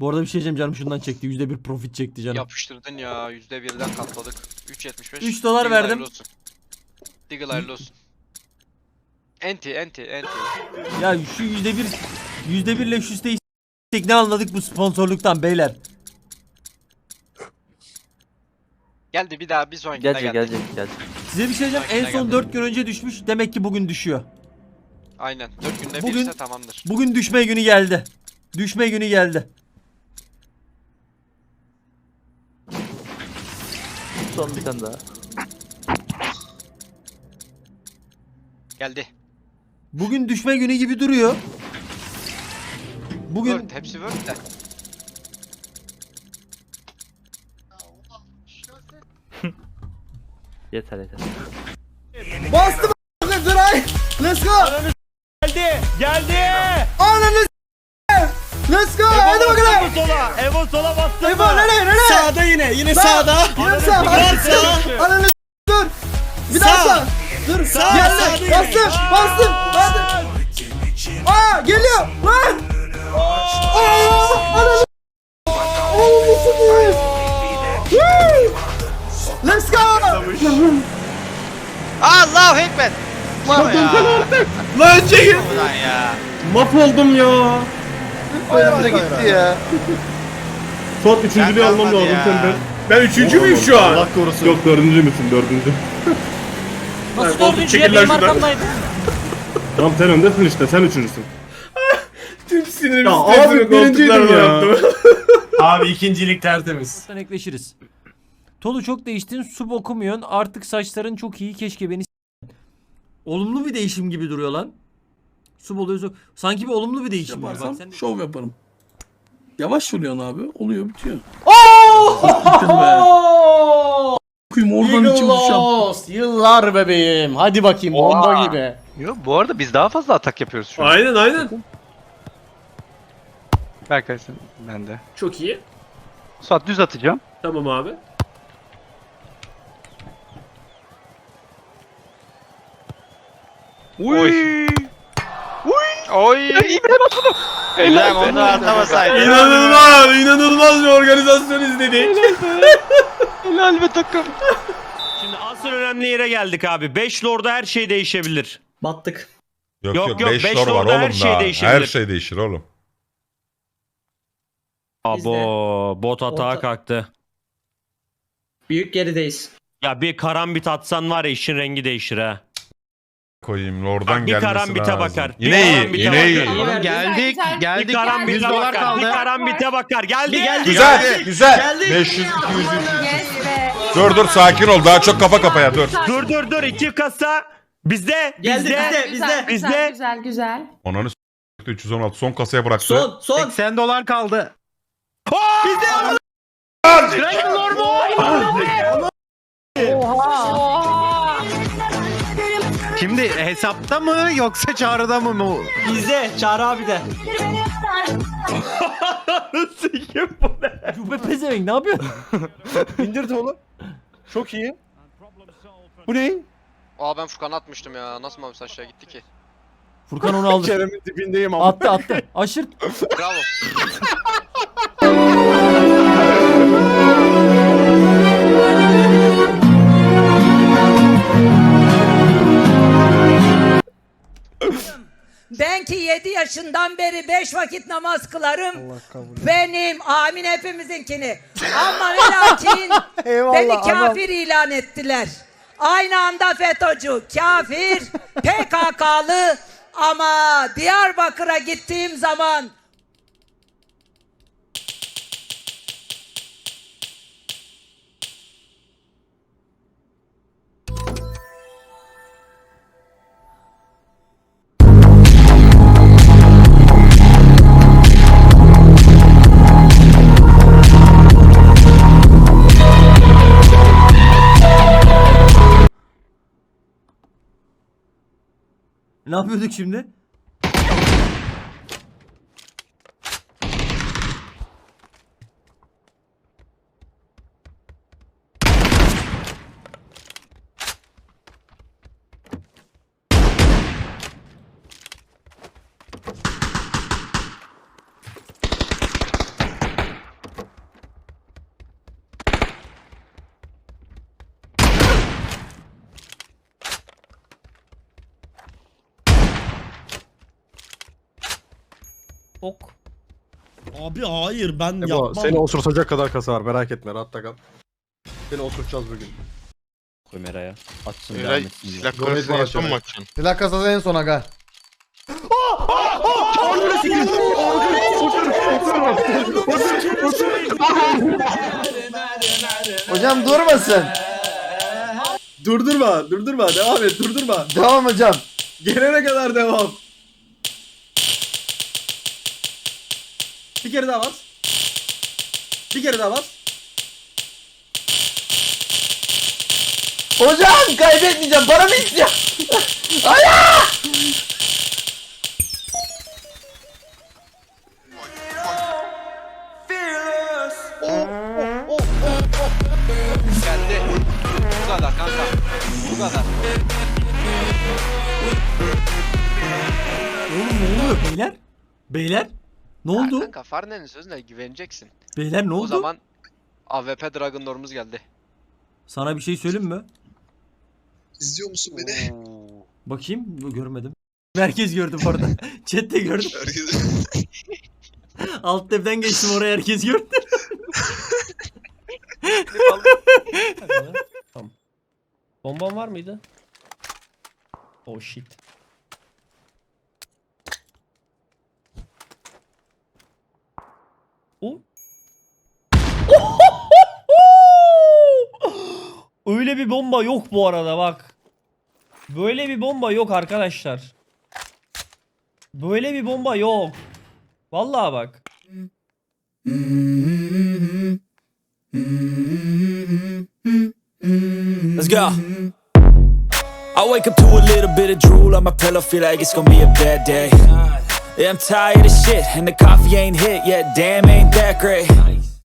Bu arada bir şey diyeceğim canım şundan çekti. %1 profit çekti canım. Yapıştırdın ya. %1'den katladık. 3.75. Üç dolar Diggle verdim. Diggle hayırlı olsun. Enti enti enti. Ya şu %1 %1 ile şu siteyi ne anladık bu sponsorluktan beyler. Geldi bir daha bir sonrakine Gelecek geldi. gelecek gelecek. Size bir şey diyeceğim. En son geldi. 4 gün önce düşmüş. Demek ki bugün düşüyor. Aynen. 4 günde Bugün- birse tamamdır. Bugün düşme günü geldi. Düşme günü geldi. Son bir tane daha. Geldi. Bugün düşme günü gibi duruyor. Bugün Word. Hepsi Word de. Yeter yeter. Bastım Duray. Let's go. Geldi. Geldi. Ananı s**eyim. Let's go. Evo sola. Evo sola bastın Ebo mı? nereye nereye? Sağda yine, yine Sağ. sağda. Yine sağ. Ananı Ananı s**eyim. Ananı dur. Bir daha Sağ. sağ. Dur. Sağ, Geldi. sağ değil. Bastım. Bastım. Bastım. Aa geliyor. Lan. Aa. Ananı. Ananı s**eyim. Woo. Let's go. Allahu Ekber. Lan çekil. Ulan ya. Mahvoldum ya. Önümüze gitti ya. Son üçüncülüğü Ben almam kalmadı lazım ya. senden. Ben üçüncü müyüm şu an? Allah korusun. Yok dördüncü müsün dördüncü. Nasıl koltuk dördüncü ya benim şuradan. arkamdaydı. Tamam sen öndesin işte sen üçüncüsün. Tüm sinirimi Ya stresimi abi birinciydim ya. yaptım. Abi ikincilik tertemiz. Sen ekleşiriz. Tolu çok değiştin. Sub okumuyorsun. Artık saçların çok iyi. Keşke beni s***. Olumlu bir değişim gibi duruyor lan. Sub oluyorsun. Sanki bir olumlu bir değişim var. Bak sen de- şov yaparım. Yavaş vuruyorsun abi. Oluyor bitiyor. Kuyum oradan içim düşeceğim. Yıllar, yıllar bebeğim. Hadi bakayım bomba gibi. Yok bu arada biz daha fazla atak yapıyoruz şu an. Aynen aynen. Berkay sen ben de. Çok iyi. Suat düz atacağım. Tamam abi. Uy. Uy. Oy. İbrahim onu atamasaydın. İnanılmaz, inanılmaz bir organizasyon izledik. Helal be takım. Şimdi asıl önemli yere geldik abi. 5 lorda her şey değişebilir. Battık. Yok Yok, yok yok, 5 beş lor var lorda her oğlum şey daha. değişebilir. Her şey değişir oğlum. Abo bot atağa Bot- kalktı. Büyük gerideyiz. Ya bir karambit atsan var ya işin rengi değişir ha. Koyayım oradan bir gelmesi karambite lazım. bakar, bir Yine iyi, karambite yine iyi. bakar. İyi verdi. Geldik. Bir Geldik. karambite 100 dolar bakar, kaldı. bir karambite bakar. Geldi. Güzel, güzel. 500, 200, 300. Dur dur sakin ol. Daha çok kafa kafaya dur. Dur dur dur iki kasa. Bizde, Geldi, bizde. bizde. Bizde- güzel, güzel, güzel. Ananı s***, 316 son kasaya bıraktı. Son son. 80 dolar kaldı. Şimdi hesapta mı yoksa çağrıda mı mı? Bizde Çağrı abi de. Sikim bu ne? Cübbe pezevenk ne yapıyorsun? İndir oğlum. Çok iyi. Bu ne? Aa ben Furkan'a atmıştım ya. Nasıl Mavs aşağı gitti ki? Furkan onu aldı. Kerem'in dibindeyim ama. Attı attı. Aşırt. Bravo. ki 7 yaşından beri 5 vakit namaz kılarım. Benim amin hepimizinkini. Ama ve lakin beni kafir ilan ettiler. Aynı anda FETÖ'cü, kafir, PKK'lı ama Diyarbakır'a gittiğim zaman Ne yapıyorduk şimdi? Ok. Abi hayır ben Ebo, yapmam. seni osurtacak kadar kasa var merak etme rahatta kal. Seni osurtacağız bugün. Kameraya. Atsın Eray devam etsin diye. silah Gomez karısına var en son aşağıda. mu açacaksın? Silah kasası en son aga. Hocam durmasın. Durdurma durdurma devam et durdurma. Devam hocam. Gelene kadar devam. Bir kere daha bas. Bir kere daha bas. Hocam kaybetmeyeceğim. Paramı istiyor. Geldi. Bu kadar kanka. Bu kadar. Oğlum ne oluyor beyler? Beyler? Ne oldu? Kanka Farne'nin sözüne güveneceksin. Beyler ne oldu? O zaman AWP Dragon Lord'umuz geldi. Sana bir şey söyleyeyim mi? İzliyor musun beni? Bakayım bu- görmedim. Herkes gördü bu arada. Chat'te gördüm. Alt tepeden geçtim oraya herkes gördü. Tamam. Bomban var mıydı? Oh shit. Öyle bir bomba yok bu arada bak. Böyle bir bomba yok arkadaşlar. Böyle bir bomba yok. Vallahi bak. Let's go. I wake up to a little bit of drool on my pillow, feel like it's gonna be a bad day. Yeah, I'm tired of shit, and the coffee ain't hit yet. Damn, ain't that great.